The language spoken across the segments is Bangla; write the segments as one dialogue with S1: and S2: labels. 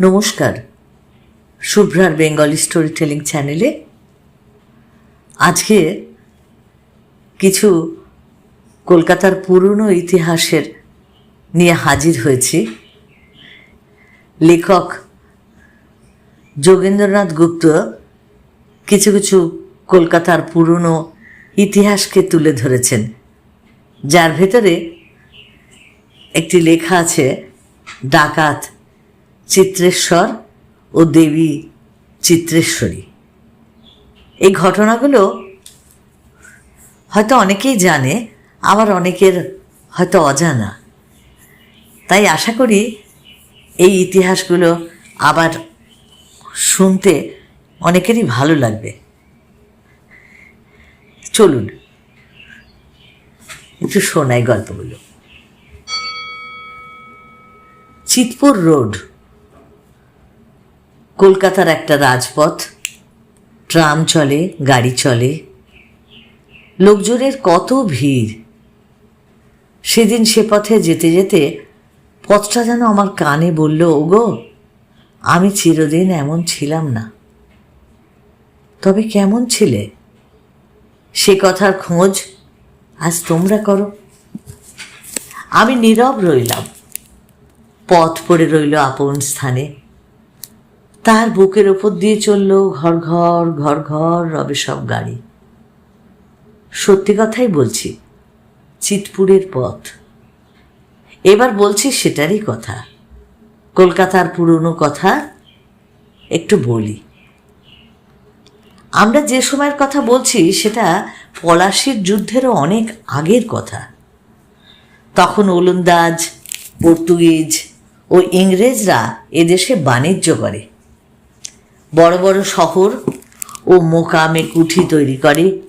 S1: নমস্কার। শুভ্রার বেঙ্গলি স্টোরি টেলিং চ্যানেলে আজকে কিছু কলকাতার পুরনো ইতিহাসের নিয়ে হাজির হয়েছি। লেখক যোগেন্দ্রনাথ গুপ্ত কিছু কিছু কলকাতার পুরনো ইতিহাসকে তুলে ধরেছেন। যার ভেতরে একটি লেখা আছে, ডাকাত চিত্রেশ্বর ও দেবী চিত্রেশ্বরী। এই ঘটনাগুলো হয়তো অনেকেই জানে, আবার অনেকের হয়তো অজানা। তাই আশা করি এই ইতিহাসগুলো আবার শুনতে অনেকেরই ভালো লাগবে। চলুন, একটু শোনাই গল্পগুলো। চিতপুর রোড কলকাতার একটা রাজপথ, ট্রাম চলে, গাড়ি চলে। লোকজনের কত ভিড়। সেদিন সে পথে যেতে যেতে পথটা যেন আমার কানে বলল, ওগো, আমি চিরদিন এমন ছিলাম না। তবে কেমন ছিলে? সে কথার খোঁজ আজ তোমরা করো। আমি নীরব রইলাম। পথ পড়ে রইল আপন স্থানে। তার বুকের ওপর দিয়ে চলল ঘর ঘর ঘর ঘর, রবে সব গাড়ি। সত্যি কথাই বলছি, চিতপুরের পথ। এবার বলছি সেটারই কথা। কলকাতার পুরনো কথা একটু বলি। আমরা যে সময়ের কথা বলছি, সেটা পলাশির যুদ্ধেরও অনেক আগের কথা। তখন ওলন্দাজ, পর্তুগিজ ও ইংরেজরা এদেশে বাণিজ্য করে। বড় বড় শহর ও মোকামে কুঠি তৈরি করে,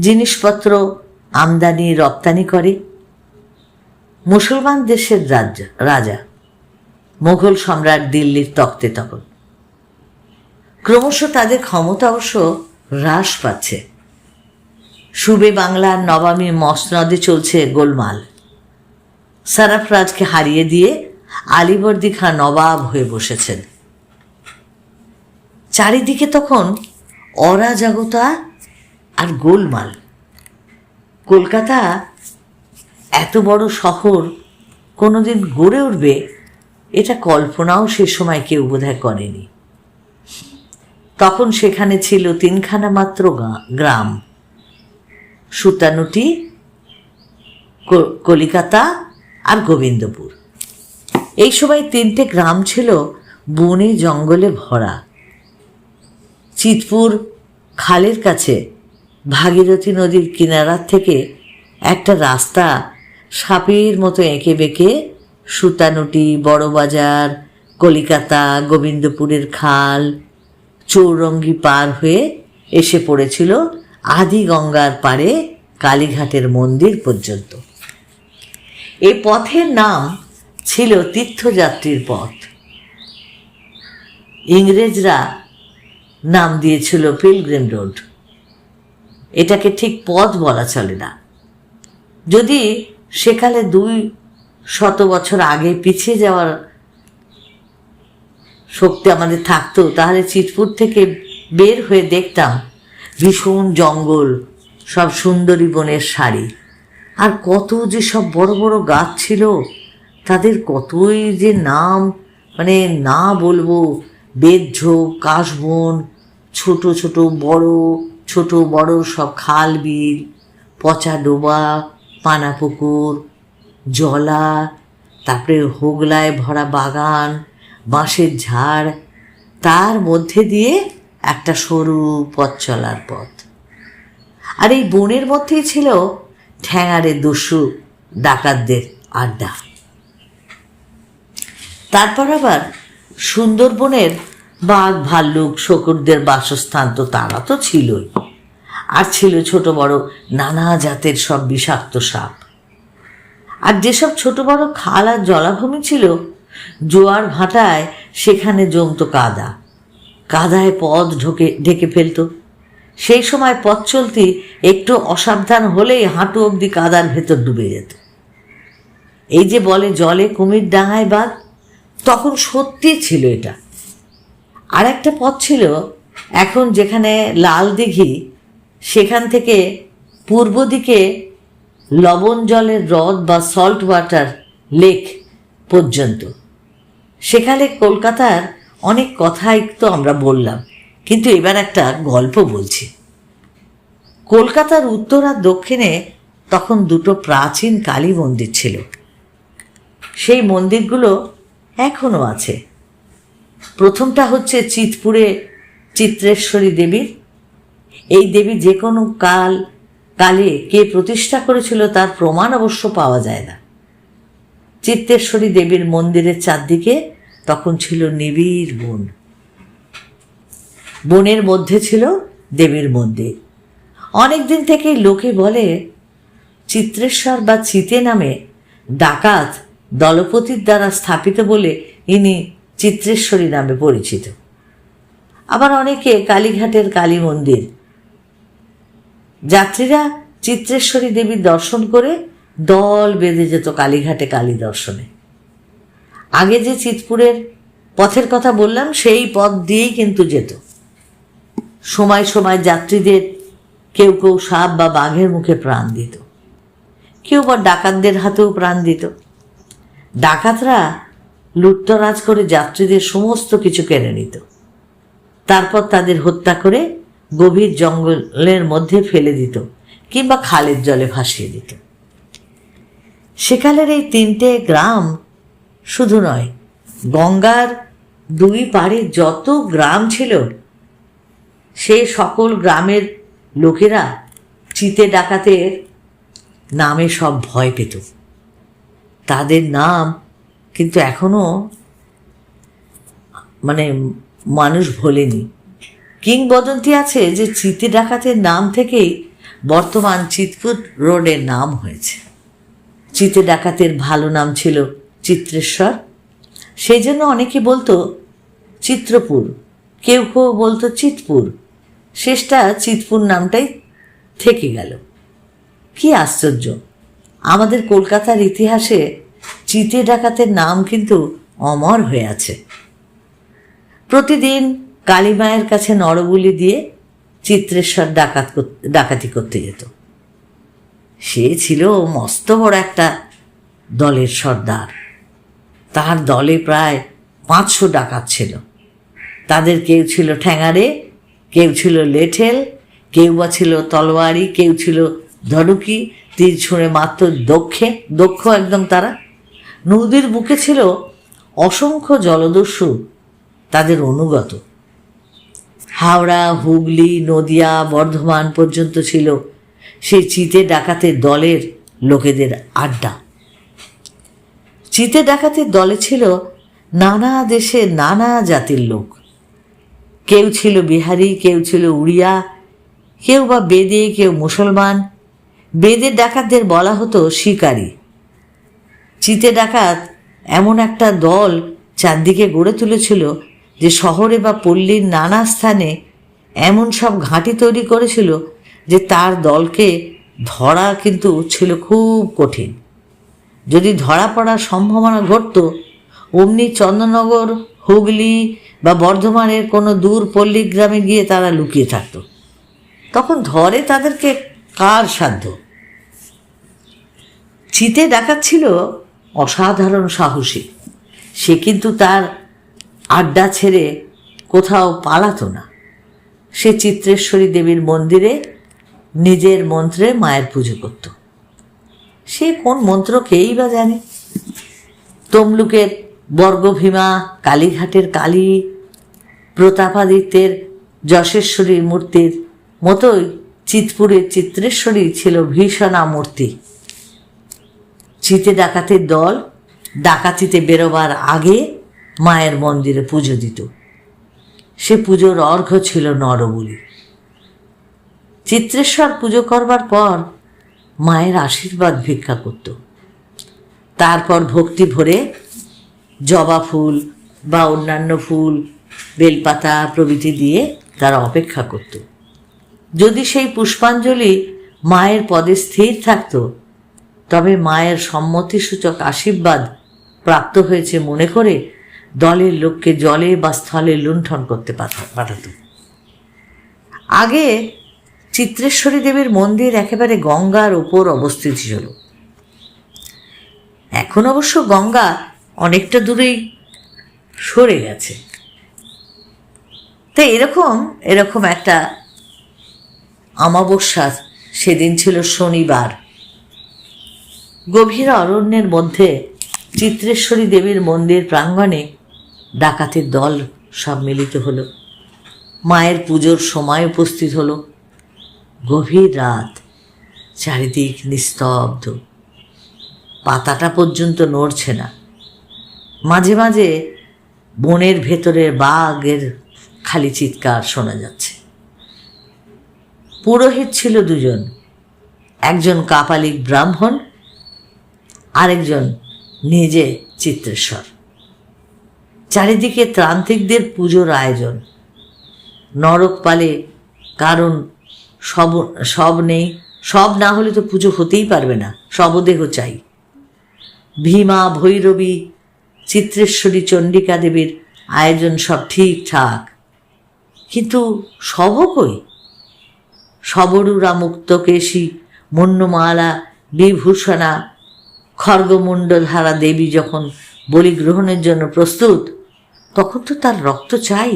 S1: জিনিসপত্র আমদানি, রপ্তানি করে। মুসলমান দেশের রাজ্য, রাজা মোগল সম্রাট দিল্লির তক্তে তখন। ক্রমশ তাদের ক্ষমতা অবশ্য হ্রাস পাচ্ছে। সুবে বাংলার নবামী মসনদে চলছে গোলমাল। সারাফরাজকে হারিয়ে দিয়ে আলিবর্দি খাঁ নবাব হয়ে বসেছেন। চারিদিকে তখন অরাজকতা আর গোলমাল। কলকাতা এত বড় শহর, কোনোদিন গড়ে উঠবে, এটা কল্পনাও সে সময় কেউ বোধহয় করেনি। তখন সেখানে ছিল তিনখানা মাত্র গ্রাম। সুতানুটি কলিকাতা আর গোবিন্দপুর। এই সময় তিনটে গ্রাম ছিল বনে জঙ্গলে ভরা। চিতপুর খালের কাছে ভাগীরথী নদীর কিনারার থেকে একটা রাস্তা সাপের মতো এঁকে বেঁকে সুতানুটি, বড়বাজার, কলিকাতা, গোবিন্দপুরের খাল, চৌরঙ্গি পার হয়ে এসে পড়েছিল আদি গঙ্গার পারে কালীঘাটের মন্দির পর্যন্ত। এই পথের নাম ছিল তীর্থযাত্রীর পথ। ইংরেজরা নাম দিয়েছিল পিলগ্রিম রোড এটাকে ঠিক পথ বলা চলে না। যদি সেকালে দুই শত বছর আগে পিছিয়ে যাওয়ার শক্তি আমাদের থাকতো, তাহলে চিতপুর থেকে বের হয়ে দেখতাম ভীষণ জঙ্গল, সব সুন্দরী বনের শাড়ি। আর কত যে সব বড় বড় গাছ ছিল, তাদের কতই যে নাম মানে না বলব, বেদঝোপ, কাশবন ছোট ছোট বড় ছোট বড় সব খাল বিল পচা ডোবা, পানা পুকুর, জলা, তারপরে হোগলায় ভরা বাগান, বাঁশের ঝাড়, তার মধ্যে দিয়ে একটা সরু পথ চলার পথ। আর এই বনের মধ্যেই ছিল ঠ্যাঙারে দস্যু ডাকাতদের আড্ডা। তারপর আবার সুন্দরবনের বাঘ ভাল্লুক শকুরদের বাসস্থান তো তারা তো ছিলই। আর ছিল ছোট বড় নানা জাতের সব বিষাক্ত সাপ। আর যেসব ছোট বড় খাল আর জলাভূমি ছিল, জোয়ার ভাটায় সেখানে জমতো কাদা। কাদায় পথ ঢোকে, ঢেকে ফেলতো। সেই সময় পথ চলতি একটু অসাবধান হলেই হাঁটু অবধি কাদার ভেতর ডুবে যেত। এই যে বলে জলে কুমির ডাঙায় বাঘ তখন সত্যি ছিল এটা। আর একটা পথ ছিল, এখন যেখানে লাল দিঘি, সেখান থেকে পূর্ব দিকে লবণ জলের হ্রদ বা সল্ট ওয়াটার লেক পর্যন্ত। সেখানে কলকাতার অনেক কথাই তো আমরা বললাম, কিন্তু এবার একটা গল্প বলছি। কলকাতার উত্তর আর দক্ষিণে তখন দুটো প্রাচীন কালী মন্দির ছিল। সেই মন্দিরগুলো এখনও আছে। প্রথমটা হচ্ছে চিতপুরে চিত্রেশ্বরী দেবীর। এই দেবী যে কোনো কাল, কালে কে প্রতিষ্ঠা করেছিল তার প্রমাণ অবশ্য পাওয়া যায় না। চিত্তেশ্বরী দেবীর মন্দিরের চারদিকে তখন ছিল নিবিড় বন। বনের মধ্যে ছিল দেবীর মন্দির। অনেক দিন থেকেই লোকে বলে, চিত্রেশ্বর বা চিতে নামে ডাকাত দলপতির দ্বারা স্থাপিত বলে ইনি চিত্রেশ্বরী নামে পরিচিত। আবার অনেকে কালীঘাটের কালী মন্দির। যাত্রীরা চিত্রেশ্বরী দেবীর দর্শন করে দল বেঁধে যেত কালীঘাটে কালী দর্শনে। আগে যে চিতপুরের পথের কথা বললাম, সেই পথ দিয়েই কিন্তু যেত। সময় সময় যাত্রীদের কেউ কেউ সাপ বা বাঘের মুখে প্রাণ দিত। কেউ বা ডাকাতদের হাতেও প্রাণ দিত। ডাকাতরা লুটতরাজ করে যাত্রীদের সমস্ত কিছু কেড়ে নিত। তারপর তাদের হত্যা করে গভীর জঙ্গলের মধ্যে ফেলে দিত কিংবা খালের জলে ভাসিয়ে দিত। সেকালের এই তিনটে গ্রাম শুধু নয়, গঙ্গার দুই পাড়ে যত গ্রাম ছিল, সে সকল গ্রামের লোকেরা চিতে ডাকাতের নামে সব ভয় পেত। তাদের নাম কিন্তু এখনও মানে মানুষ ভোলেনি। কিংবদন্তি আছে যে চিতে ডাকাতের নাম থেকেই বর্তমান চিতপুর রোডের নাম হয়েছে। চিতে ডাকাতের ভালো নাম ছিল চিত্রেশ্বর। সেই জন্য অনেকে বলতো চিত্রপুর, কেউ কেউ বলতো চিতপুর। শেষটা চিতপুর নামটাই থেকে গেল। কি আশ্চর্য! আমাদের কলকাতার ইতিহাসে চিতে ডাকাতের নাম কিন্তু অমর হয়ে আছে। প্রতিদিন কালীমায়ের কাছে নরবলি দিয়ে চিত্রেশ্বর ডাকাত ডাকাতি করতে যেত। সে ছিল মস্ত বড় একটা দলের সর্দার। তার দলে প্রায় পাঁচশো ডাকাত ছিল। তাদের কেউ ছিল ঠ্যাঙারে, কেউ ছিল লেঠেল, কেউ বা ছিল তলোয়ারি, কেউ ছিল ধনুকি তীর ছুঁড়ে মাত্র দক্ষে, দক্ষ একদম তারা। নদীর বুকে ছিল অসংখ্য জলদস্যু, তাদের অনুগত। হাওড়া, হুগলি, নদিয়া, বর্ধমান পর্যন্ত ছিল সেই চিতে ডাকাতের দলের লোকেদের আড্ডা। চিতে ডাকাতের দলে ছিল নানা দেশের নানা জাতির লোক। কেউ ছিল বিহারি, কেউ ছিল উড়িয়া, কেউ বা বেদে, কেউ মুসলমান। বেদের ডাকাতদের বলা হতো শিকারী। চিতে ডাকাত এমন একটা দল চারদিকে গড়ে তুলেছিল যে শহরে বা পল্লীর নানা স্থানে এমন সব ঘাঁটি তৈরি করেছিল যে তার দলকে ধরা কিন্তু ছিল খুব কঠিন। যদি ধরা পড়ার সম্ভাবনা ঘটত, অমনি চন্দ্রনগর হুগলি বা বর্ধমানের কোনো দূর পল্লী গ্রামে গিয়ে তারা লুকিয়ে থাকত। তখন ধরে তাদেরকে কার সাধ্য? চিতে ডাকাত ছিল অসাধারণ সাহসী। সে কিন্তু তার আড্ডা ছেড়ে কোথাও পালাতো না। সে চিত্রেশ্বরী দেবীর মন্দিরে নিজের মন্ত্রে মায়ের পুজো করত। সে কোন মন্ত্র কেই বা জানে? তমলুকের বর্গভীমা, কালীঘাটের কালী, প্রতাপাদিত্যের যশেশ্বরীর মূর্তির মতোই চিতপুরের চিত্রেশ্বরী ছিল ভীষণা মূর্তি। চিতে ডাকাতের দল ডাকাতিতে বেরোবার আগে মায়ের মন্দিরে পুজো দিত। সে পুজোর অর্ঘ্য ছিল নরবলি। চিত্রেশ্বর পুজো করবার পর মায়ের আশীর্বাদ ভিক্ষা করত। তারপর ভক্তি ভরে জবা ফুল বা অন্যান্য ফুল, বেলপাতা প্রভৃতি দিয়ে তারা অপেক্ষা করত। যদি সেই পুষ্পাঞ্জলি মায়ের পদে স্থির থাকত তবে মায়ের সম্মতিসূচক আশীর্বাদ প্রাপ্ত হয়েছে মনে করে দলের লোককে জলে বা স্থলে লুণ্ঠন করতে পাঠা- পাঠাতো আগে চিত্রেশ্বরী দেবীর মন্দির একেবারে গঙ্গার ওপর অবস্থিত ছিল। এখন অবশ্য গঙ্গা অনেকটা দূরেই সরে গেছে। তো এরকম এরকম একটা অমাবস্যা সেদিন ছিল শনিবার। গভীর অরণ্যের মধ্যে চিত্রেশ্বরী দেবীর মন্দির প্রাঙ্গণে ডাকাতের দল সব মিলিত হলো। মায়ের পুজোর সময় উপস্থিত হলো। গভীর রাত, চারিদিক নিস্তব্ধ। পাতাটা পর্যন্ত নড়ছে না। মাঝে মাঝে বনের ভেতরে বাঘের খালি চিৎকার শোনা যাচ্ছে। পুরোহিত ছিল দুজন। একজন কাপালিক ব্রাহ্মণ আরেকজন নিজে চিত্রেশ্বর। চারিদিকে তান্ত্রিকদের পুজোর আয়োজন। নরক পালে কারণ সব সব নেই, সব না হলে তো পুজো হতেই পারবে না, শবদেহ চাই। ভীমা, ভৈরবী, চিত্রেশ্বরী, চণ্ডিকা দেবীর আয়োজন সব ঠিকঠাক কিন্তু সব কই? সবরুরা মুক্তকেশী মন্যমালা বিভূষণা খর্গমণ্ডলহারা দেবী যখন বলি গ্রহণের জন্য প্রস্তুত, তখন তো তার রক্ত চাই।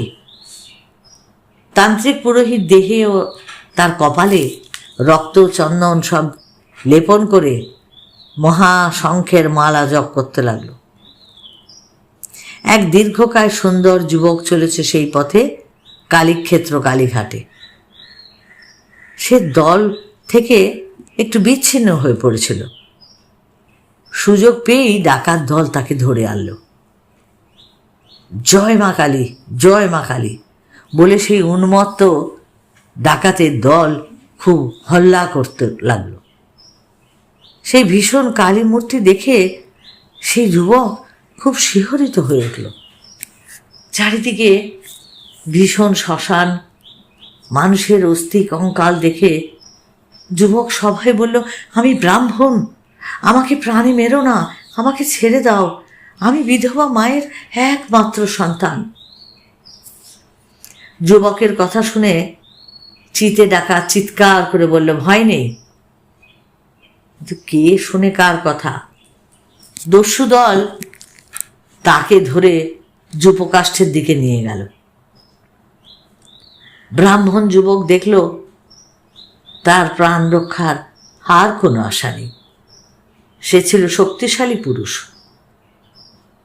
S1: তান্ত্রিক পুরোহিত দেহে ও তার কপালে রক্ত, চন্দন সব লেপন করে মহাশঙ্খের মালা জপ করতে লাগল। এক দীর্ঘকায় সুন্দর যুবক চলেছে সেই পথে, কালীক্ষেত্র কালীঘাটে। সে দল থেকে একটু বিচ্ছিন্ন হয়ে পড়েছিল। সুযোগ পেয়েই ডাকাত দল তাকে ধরে আনলো। জয় মা কালী, জয় মা কালী বলে সেই উন্মত্ত ডাকাতের দল খুব হল্লা করতে লাগল। সেই ভীষণ কালী মূর্তি দেখে সেই যুবক খুব শিহরিত হয়ে উঠল। চারিদিকে ভীষণ শ্মশান, মানুষের অস্থি কঙ্কাল দেখে যুবক সবাই বলল, আমি ব্রাহ্মণ আমাকে প্রাণে মেরো না, আমাকে ছেড়ে দাও। আমি বিধবা মায়ের একমাত্র সন্তান। যুবকের কথা শুনে চিতে ডাকা চিৎকার করে বলল, ভয় নেই। কে শুনে কার কথা? দস্যু দল তাকে ধরে যুপকাষ্ঠের দিকে নিয়ে গেল। ব্রাহ্মণ যুবক দেখল, তার প্রাণ রক্ষার আর কোনো আশা নেই। সে ছিল শক্তিশালী পুরুষ।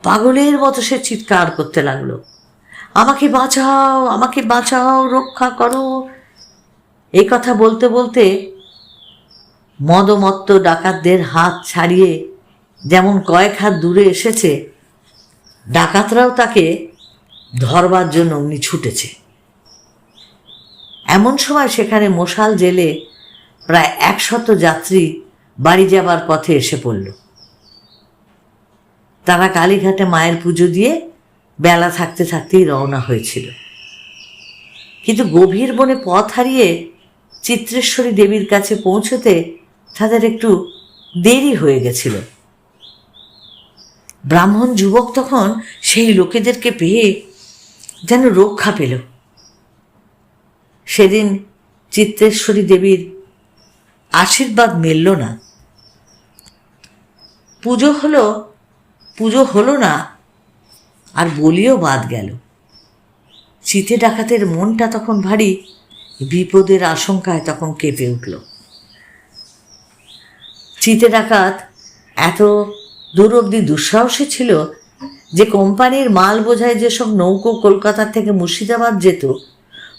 S1: পাগলের মতো সে চিৎকার করতে লাগল। আমাকে বাঁচাও আমাকে বাঁচাও, রক্ষা করো। এই কথা বলতে বলতে মদমত্ত ডাকাতদের হাত ছাড়িয়ে যেমন কয়েক হাত দূরে এসেছে, ডাকাতরাও তাকে ধরবার জন্য উনি ছুটেছে। এমন সময় সেখানে মশাল জেলে প্রায় একশত যাত্রী বাড়ি যাবার পথে এসে পড়ল। তারা কালীঘাটে মায়ের পুজো দিয়ে বেলা থাকতে থাকতেই রওনা হয়েছিল। কিন্তু গভীর বনে পথ হারিয়ে চিত্রেশ্বরী দেবীর কাছে পৌঁছতে তাদের একটু দেরি হয়ে গেছিল। ব্রাহ্মণ যুবক তখন সেই লোকেদেরকে পেয়ে যেন রক্ষা পেল। সেদিন চিত্রেশ্বরী দেবীর আশীর্বাদ মিলল না। পুজো হলো পুজো হলো না, আর বলিও বাদ গেল। চিতে ডাকাতের মনটা তখন ভারী, বিপদের আশঙ্কায় তখন কেঁপে উঠল। চিতে ডাকাত এত দূর অব্দি দুঃসাহসী ছিল যে কোম্পানির মাল বোঝায় যেসব নৌকো কলকাতা থেকে মুর্শিদাবাদ যেত,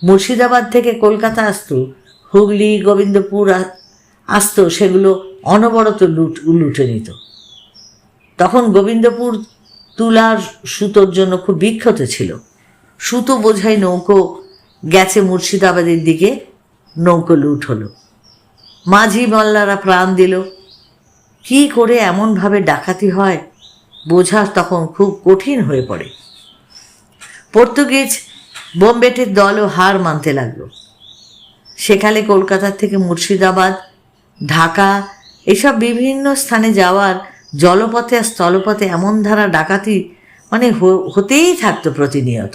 S1: মুর্শিদাবাদ থেকে কলকাতা আসতো, হুগলি, গোবিন্দপুর আসতো, সেগুলো অনবরত লুট, লুটে নিত। তখন গোবিন্দপুর তুলার সুতোর জন্য খুব বিখ্যাত ছিল। সুতো বোঝাই নৌকো গেছে মুর্শিদাবাদের দিকে, নৌকো লুট হলো। মাঝি মাল্লারা প্রাণ দিল। কি করে এমনভাবে ডাকাতি হয়, বোঝা তখন খুব কঠিন হয়ে পড়ে। পর্তুগিজ বোম্বেটের দলও হার মানতে লাগল। সেকালে কলকাতা থেকে মুর্শিদাবাদ ঢাকা, এসব বিভিন্ন স্থানে যাওয়ার জলপথে আর স্থলপথে এমন ধারা ডাকাতি মানে হতেই থাকতো প্রতিনিয়ত।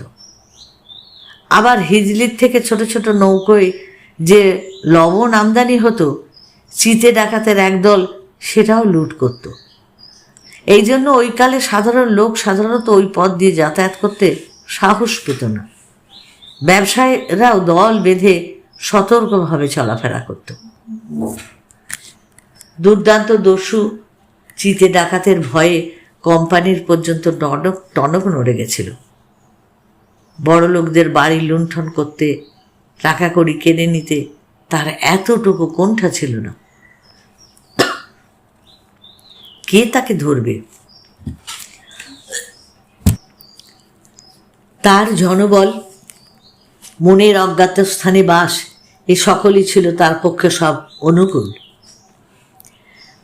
S1: আবার হিজলির থেকে ছোট ছোট নৌকোয় যে লবণ আমদানি হতো, চিতে ডাকাতের একদল সেটাও লুট করত। এই জন্য ওই কালে সাধারণ লোক সাধারণত ওই পথ দিয়ে যাতায়াত করতে সাহস পেত না। ব্যবসায়ীরাও দল বেঁধে সতর্কভাবে চলাফেরা করত। দুর্দান্ত দস্যু চিতে ডাকাতের ভয়ে কোম্পানির পর্যন্ত টনক টনক নড়ে গেছিল। বড় লোকদের বাড়ি লুণ্ঠন করতে টাকা কড়ি কেনে নিতে তার এতটুকু কোণঠা ছিল না। কে তাকে ধরবে? তার জনবল, মনের অজ্ঞাত স্থানে বাস, এ সকলই ছিল তার পক্ষে সব অনুকূল।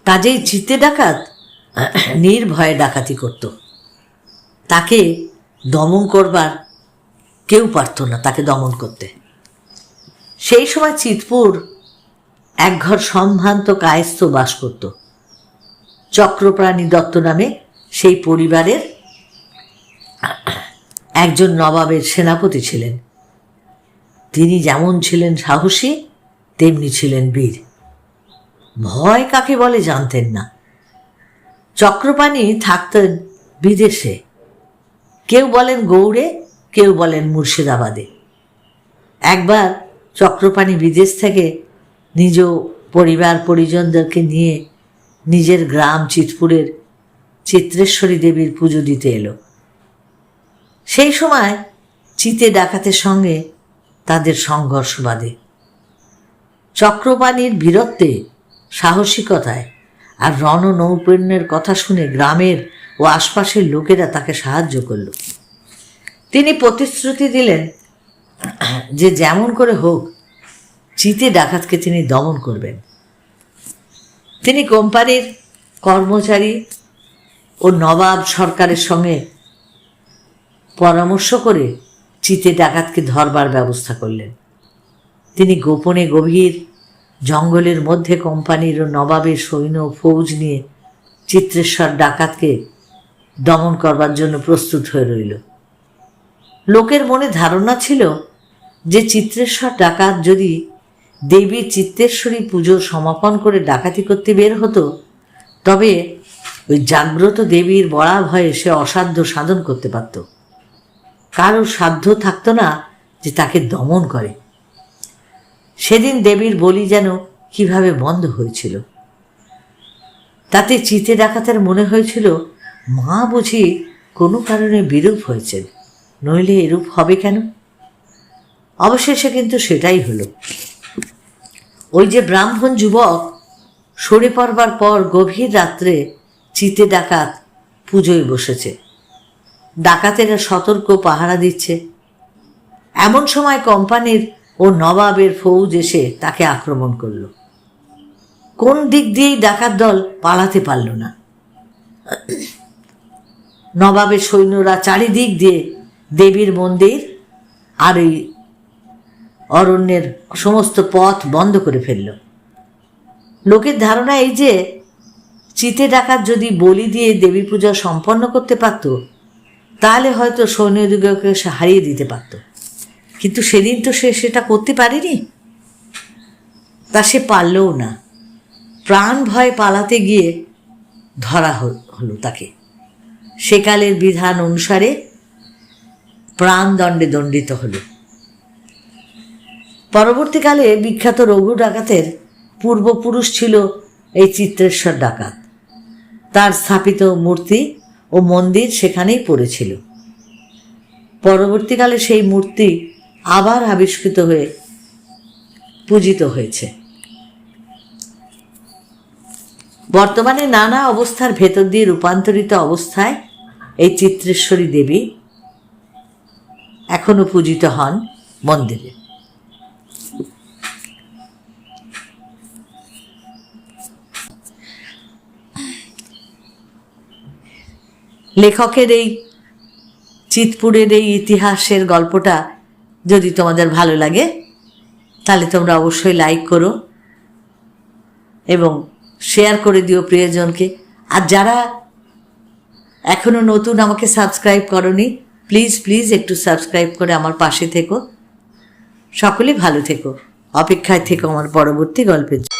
S1: কাজেই চিত্তে ডাকাত নির্ভয়ে ডাকাতি করত। তাকে দমন করবার কেউ পারত না, তাকে দমন করতে। সেই সময় চিতপুর একঘর সম্ভ্রান্ত কায়স্থ বাস করত। চক্রপ্রাণী দত্ত নামে সেই পরিবারের একজন নবাবের সেনাপতি ছিলেন। তিনি যেমন ছিলেন সাহসী, তেমনি ছিলেন বীর। ভয় কাকে বলে জানতেন না। চক্রপাণি থাকতেন বিদেশে। কেউ বলেন গৌড়ে, কেউ বলেন মুর্শিদাবাদে। একবার চক্রপাণি বিদেশ থেকে নিজ পরিবার, পরিজনদেরকে নিয়ে নিজের গ্রাম চিতপুরের চিত্রেশ্বরী দেবীর পুজো দিতে এলো। সেই সময় চিতে ডাকাতের সঙ্গে তাদের সংঘর্ষ বাঁধে। চক্রপাণির বীরত্বে সাহসিকতায়। আর রণ নৌপণ্যের কথা শুনে গ্রামের ও আশপাশের লোকেরা তাকে সাহায্য করল। তিনি প্রতিশ্রুতি দিলেন যে যেমন করে হোক চিতে ডাকাতকে তিনি দমন করবেন। তিনি কোম্পানির কর্মচারী ও নবাব সরকারের সঙ্গে পরামর্শ করে চিতে ডাকাতকে ধরবার ব্যবস্থা করলেন। তিনি গোপনে গভীর জঙ্গলের মধ্যে কোম্পানির ও নবাবের সৈন্য ফৌজ নিয়ে চিত্রেশ্বর ডাকাতকে দমন করবার জন্য প্রস্তুত হয়ে রইল। লোকের মনে ধারণা ছিল যে চিত্রেশ্বর ডাকাত যদি দেবী চিত্তেশ্বরী পুজো সমাপন করে ডাকাতি করতে বের হতো, তবে ওই জাগ্রত দেবীর বড়া ভয়ে সে অসাধ্য সাধন করতে পারত। কারোর সাধ্য থাকতো না যে তাকে দমন করে। সেদিন দেবীর বলি যেন কীভাবে বন্ধ হয়েছিল। তাতে চিতে ডাকাতের মনে হয়েছিল, মা বুঝি কোনো কারণে বিরূপ হয়েছেন, নইলে এরূপ হবে কেন? অবশেষে কিন্তু সেটাই হলো। ওই যে ব্রাহ্মণ যুবক সরে পড়বার পর গভীর রাত্রে চিতে ডাকাত পুজোয় বসেছে। ডাকাতেরা সতর্ক পাহারা দিচ্ছে। এমন সময় কোম্পানির ও নবাবের ফৌজ এসে তাকে আক্রমণ করল। কোন দিক দিয়েই ডাকাত দল পালাতে পারল না। নবাবের সৈন্যরা চারিদিক দিয়ে দেবীর মন্দির আর এই অরণ্যের সমস্ত পথ বন্ধ করে ফেলল। লোকের ধারণা এই যে, চিতে ডাকাত যদি বলি দিয়ে দেবী পূজা সম্পন্ন করতে পারত, তাহলে হয়তো সৈন্যদিগকে হারিয়ে দিতে পারত। কিন্তু সেদিন তো সে সেটা করতে পারেনি। তা সে পারলও না। প্রাণ ভয় পালাতে গিয়ে ধরা হলো তাকে। সেকালের বিধান অনুসারে প্রাণদণ্ডে দণ্ডিত হলো। পরবর্তীকালে বিখ্যাত রঘু ডাকাতের পূর্বপুরুষ ছিল এই চিত্রেশ্বর ডাকাত। তার স্থাপিত মূর্তি ও মন্দির সেখানেই পড়েছিল। পরবর্তীকালে সেই মূর্তি আবার আবিষ্কৃত হয়ে পূজিত হয়েছে। বর্তমানে নানা অবস্থার ভেতর দিয়ে রূপান্তরিত অবস্থায় এই চিত্রেশ্বরী দেবী এখনও পূজিত হন মন্দিরে। লেখকের এই চিতপুরের এই ইতিহাসের গল্পটা যদি তোমাদের ভালো লাগে, তাহলে তোমরা অবশ্যই লাইক করো এবং শেয়ার করে দিও প্রিয়জনকে। আর যারা এখনও নতুন আমাকে সাবস্ক্রাইব করনি প্লিজ প্লিজ একটু সাবস্ক্রাইব করে আমার পাশে থেকো। সকলে ভালো থেকো। অপেক্ষায় থেকো আমার পরবর্তী গল্পের।